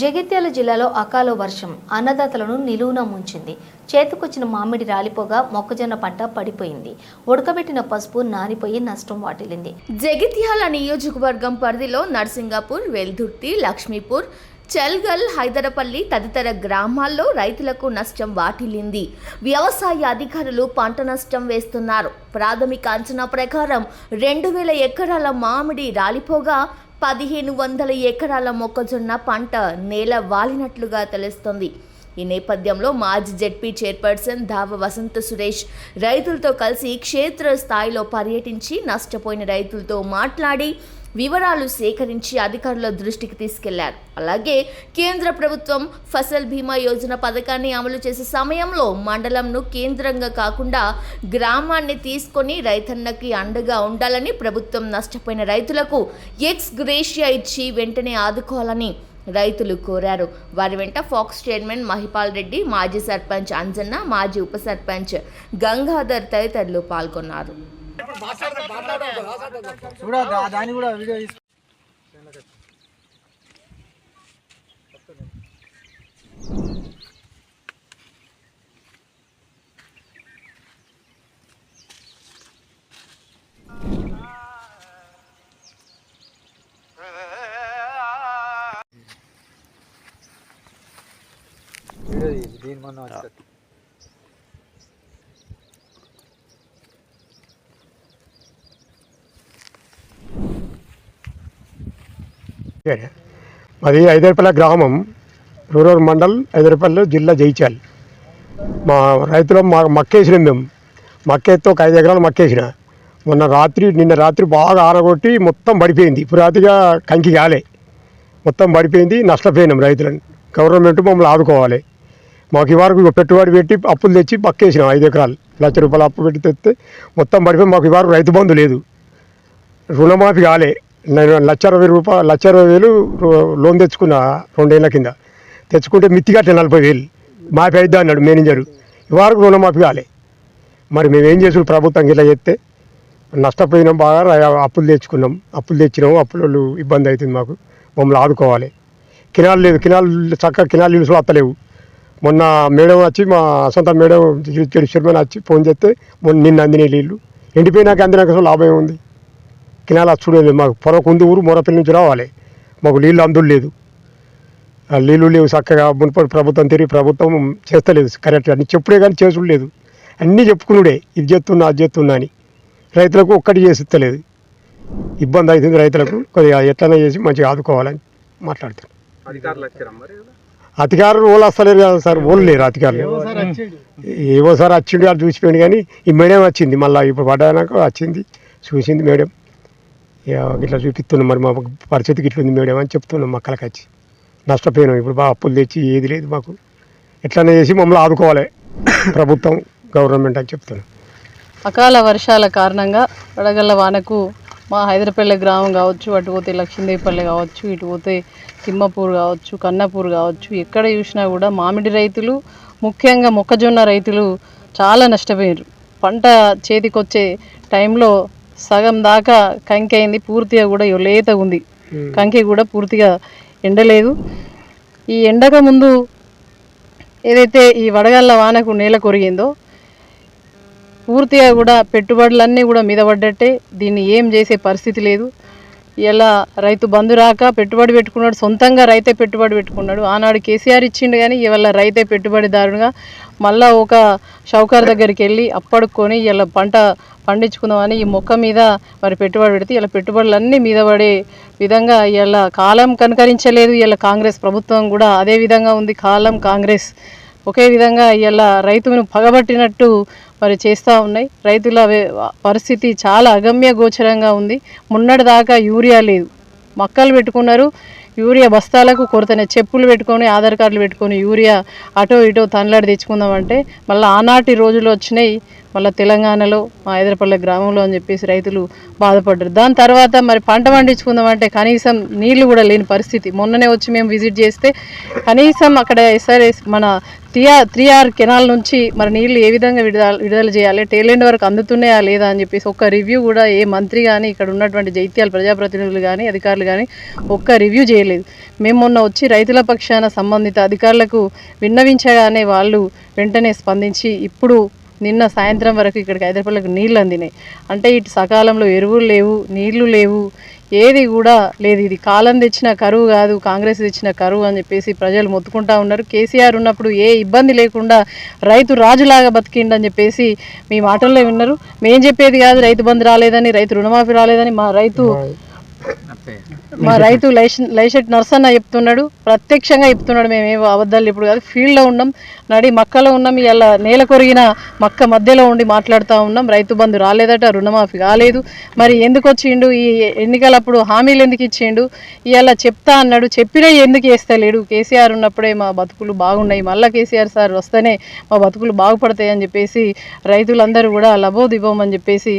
జగిత్యాల జిల్లాలో అకాల వర్షం. అన్నదాతలను నిలువున ముంచింది. చేతికొచ్చిన మామిడి రాలిపోగా మొక్కజొన్న పంట పడిపోయింది. ఉడకబెట్టిన పసుపు నానిపోయి నష్టం వాటిల్లింది. జగిత్యాల నియోజకవర్గం పరిధిలో నర్సింగాపూర్ వెల్దుర్తి లక్ష్మీపూర్ చల్గల్ హైదరపల్లి తదితర గ్రామాల్లో రైతులకు నష్టం వాటిల్లింది. వ్యవసాయ అధికారులు పంట నష్టం వేస్తున్నారు. ప్రాథమిక అంచనా ప్రకారం రెండు వేల ఎకరాల మామిడి రాలిపోగా పదిహేను వందల ఎకరాల మొక్కజొన్న పంట నేల వాలినట్లుగా తెలుస్తోంది. ఈ నేపథ్యంలో మాజీ జెడ్పీ చైర్పర్సన్ దావ వసంత సురేష్ రైతులతో కలిసి క్షేత్ర స్థాయిలో పర్యటించి నష్టపోయిన రైతులతో మాట్లాడి వివరాలు సేకరించి అధికారుల దృష్టికి తీసుకెళ్ళారు. అలాగే కేంద్ర ప్రభుత్వం ఫసల్ బీమా యోజన పథకాన్ని అమలు చేసే సమయంలో మండలంను కేంద్రంగా కాకుండా గ్రామాన్ని తీసుకొని రైతన్నకి అండగా ఉండాలని ప్రభుత్వం నష్టపోయిన రైతులకు ఎక్స్ గ్రేషియా ఇచ్చి వెంటనే ఆదుకోవాలని రైతులు కోరారు. వారి వెంట ఫాక్స్ చైర్మన్ మహిపాల్ రెడ్డి మాజీ సర్పంచ్ అంజన్న మాజీ ఉప సర్పంచ్ గంగాధర్ తదితరులు పాల్గొన్నారు. దీని మొన్న మాది ఐదరపల్లి గ్రామం రూరల్ మండల్ ఐదరపల్లి జిల్లా జైచాల్ మా రైతులు మా మక్కేసినాం మేము. మక్కేతో ఒక ఐదు ఎకరాలు మక్కేసిన. మొన్న రాత్రి నిన్న రాత్రి బాగా ఆరగొట్టి మొత్తం పడిపోయింది. ఇప్పుడు రాత్రిగా కంకి కాలే మొత్తం పడిపోయింది నష్టపోయినాం రైతులను. గవర్నమెంట్ మమ్మల్ని ఆదుకోవాలి. మాకు ఈ వరకు పెట్టుబడి పెట్టి అప్పులు తెచ్చి పక్కేసినాం ఐదు ఎకరాలు. లక్ష రూపాయలు అప్పు పెట్టి తెస్తే మొత్తం పడిపోయి మాకు ఈ వరకు రైతు బంధు లేదు. రుణమాఫీ కాలే. నేను లక్ష అరవై రూపాయలు లక్ష అరవై వేలు లోన్ తెచ్చుకున్నా రెండేళ్ళ కింద. తెచ్చుకుంటే మిత్తి కట్టే నలభై వేలు. మాఫీ అయిద్దా అన్నాడు మేనేజరు. ఇవరకు రుణమాఫీ కాలే. మరి మేము ఏం ప్రభుత్వం ఇలా చేస్తే నష్టపోయినాం బాగా అప్పులు తెచ్చుకున్నాం. అప్పులు తెచ్చినాము అప్పులు ఇబ్బంది అవుతుంది మాకు. మమ్మల్ని ఆదుకోవాలి. కినాలు లేదు కినాలు చక్కగా కినాలు ఇల్లు వస్తలేవు మొన్న మేడం వచ్చి మా సొంత మేడం చైర్మన్ వచ్చి ఫోన్ చేస్తే మొన్న నిన్న అందినే నీళ్ళు ఎండిపోయినాక అందినాక అసలు లాభం ఉంది కినాల చూడలేదు మాకు. పొలం ఉంది ఊరు మొరపల్లి నుంచి రావాలి. మాకు నీళ్ళు అందులు లేదు. నీళ్ళు లేవు చక్కగా మున్పటి ప్రభుత్వం తిరిగి ప్రభుత్వం చేస్తలేదు కరెక్ట్ అన్ని చెప్పుడే కానీ చేసుడు లేదు. అన్నీ చెప్పుకునుడే. ఇది చేస్తున్నా అది చేస్తున్నా అని. రైతులకు ఒక్కటి చేసిస్తలేదు ఇబ్బంది అవుతుంది రైతులకు. కొద్దిగా ఎట్లనే చేసి మంచిగా ఆదుకోవాలని మాట్లాడుతాను అధికారులు వచ్చారా మరి? అధికారులు ఓళ్ళు వస్తలేరు కదా సార్ ఓళ్ళు లేరు అధికారులు. ఏవోసారి వచ్చిండు అది చూసిపోయింది కానీ ఈ మేడం వచ్చింది మళ్ళీ ఇప్పుడు పడ్డాక వచ్చింది చూసింది మేడం. ఇట్లా చూపిస్తున్నాం మరి మా పరిస్థితికి ఇట్లా ఉంది మేడం అని చెప్తున్నాం మక్కలకి వచ్చి. నష్టపోయినాం ఇప్పుడు బాగా అప్పులు తెచ్చి ఏది లేదు మాకు. ఎట్లనే చేసి మమ్మల్ని ఆదుకోవాలి ప్రభుత్వం గవర్నమెంట్ అని చెప్తున్నాం. అకాల వర్షాల కారణంగా వడగళ్ళ వానకు మా హైదరపల్లి గ్రామం కావచ్చు అటు పోతే లక్ష్మీదేవిపల్లి కావచ్చు ఇటు పోతే తిమ్మపూర్ కావచ్చు కన్నపూర్ కావచ్చు ఎక్కడ చూసినా కూడా మామిడి రైతులు ముఖ్యంగా మొక్కజొన్న రైతులు చాలా నష్టపోయారు పంట చేతికొచ్చే టైంలో సగం దాకా కంకి అయింది పూర్తిగా కూడా లేత ఉంది. కంకి కూడా పూర్తిగా ఎండలేదు. ఈ ఎండక ముందు ఏదైతే ఈ వడగళ్ళ వానకు నేల కొరిగిందో పూర్తిగా కూడా పెట్టుబడులన్నీ కూడా మీద పడ్డట్టే. దీన్ని ఏం చేసే పరిస్థితి లేదు. ఇలా రైతు బంధు రాక పెట్టుబడి పెట్టుకున్నాడు సొంతంగా రైతే పెట్టుబడి పెట్టుకున్నాడు. ఆనాడు కేసీఆర్ ఇచ్చిండు కానీ ఇవాళ రైతే పెట్టుబడిదారుగా మళ్ళా ఒక షౌకార్ దగ్గరికి వెళ్ళి అప్పడుకొని ఇలా పంట పండించుకుందామని ఈ మొక్క మీద మరి పెట్టుబడి పెడితే ఇలా పెట్టుబడులన్నీ మీద పడే విధంగా ఇలా కాలం కనుకరించలేదు. ఇలా కాంగ్రెస్ ప్రభుత్వం కూడా అదే విధంగా ఉంది. కాలం కాంగ్రెస్ ఒకే విధంగా ఇలా రైతును పగబట్టినట్టు మరి చేస్తూ ఉన్నాయి. రైతుల పరిస్థితి చాలా అగమ్య గోచరంగా ఉంది. మొన్నటి దాకా యూరియా లేదు. మక్కలు పెట్టుకున్నారు. యూరియా బస్తాలకు కొరతనే చెప్పులు పెట్టుకొని ఆధార్ కార్డులు పెట్టుకొని యూరియా అటో ఇటో తనలాడి తెచ్చుకుందామంటే మళ్ళీ ఆనాటి రోజులు వచ్చినాయి. మళ్ళీ తెలంగాణలో మా హైదరపల్లె గ్రామంలో అని చెప్పేసి రైతులు బాధపడ్డారు. దాని తర్వాత మరి పంట పండించుకుందామంటే కనీసం నీళ్ళు కూడా లేని పరిస్థితి. మొన్ననే వచ్చి మేము విజిట్ చేస్తే కనీసం అక్కడ ఎస్ఆర్ఎస్ మన త్రీఆర్ త్రీ ఆర్ కెనాల్ నుంచి మరి నీళ్ళు ఏ విధంగా విడుదల విడుదల చేయాలి టేలెంట్ వరకు అందుతున్నాయా లేదా అని చెప్పేసి ఒక్క రివ్యూ కూడా ఏ మంత్రి కానీ ఇక్కడ ఉన్నటువంటి జైత్యాల ప్రజాప్రతినిధులు కానీ అధికారులు కానీ ఒక్క రివ్యూ చేయలేదు. మేము మొన్న వచ్చి రైతుల పక్షాన సంబంధిత అధికారులకు విన్నవించగానే వాళ్ళు వెంటనే స్పందించి ఇప్పుడు నిన్న సాయంత్రం వరకు ఇక్కడికి హైదరాబాద్లకు నీళ్ళు అందినాయి. అంటే ఇటు సకాలంలో ఎరువులు లేవు నీళ్ళు లేవు ఏది కూడా లేదు. ఇది కాలం తెచ్చిన కరువు కాదు కాంగ్రెస్ తెచ్చిన కరువు అని చెప్పేసి ప్రజలు మొత్తుకుంటా ఉన్నారు. కేసీఆర్ ఉన్నప్పుడు ఏ ఇబ్బంది లేకుండా రైతు రాజులాగా బతికిండని చెప్పేసి మీ మాటల్లో విన్నారు. మేం చెప్పేది కాదు రైతు బంధు రాలేదని రైతు రుణమాఫీ రాలేదని మా రైతు మా రైతు లైష్ లైషెట్ నర్సన్న చెప్తున్నాడు ప్రత్యక్షంగా చెప్తున్నాడు మేము ఏవో అబద్ధాలు ఇప్పుడు కాదు ఫీల్డ్లో ఉన్నాం నడి మక్కలో ఉన్నాం ఇలా నేల కొరిగిన మక్క మధ్యలో ఉండి మాట్లాడుతూ ఉన్నాం రైతు బంధు రాలేదట రుణమాఫీ కాలేదు మరి ఎందుకు వచ్చిండు ఈ ఎన్నికలప్పుడు హామీలు ఎందుకు ఇచ్చిండు ఇలా చెప్తా అన్నాడు చెప్పినా ఎందుకు వేస్తలేడు కేసీఆర్ ఉన్నప్పుడే మా బతుకులు బాగున్నాయి మళ్ళీ కేసీఆర్ సార్ వస్తేనే మా బతుకులు బాగుపడతాయి అని చెప్పేసి రైతులందరూ కూడా లబోదిబోమని చెప్పేసి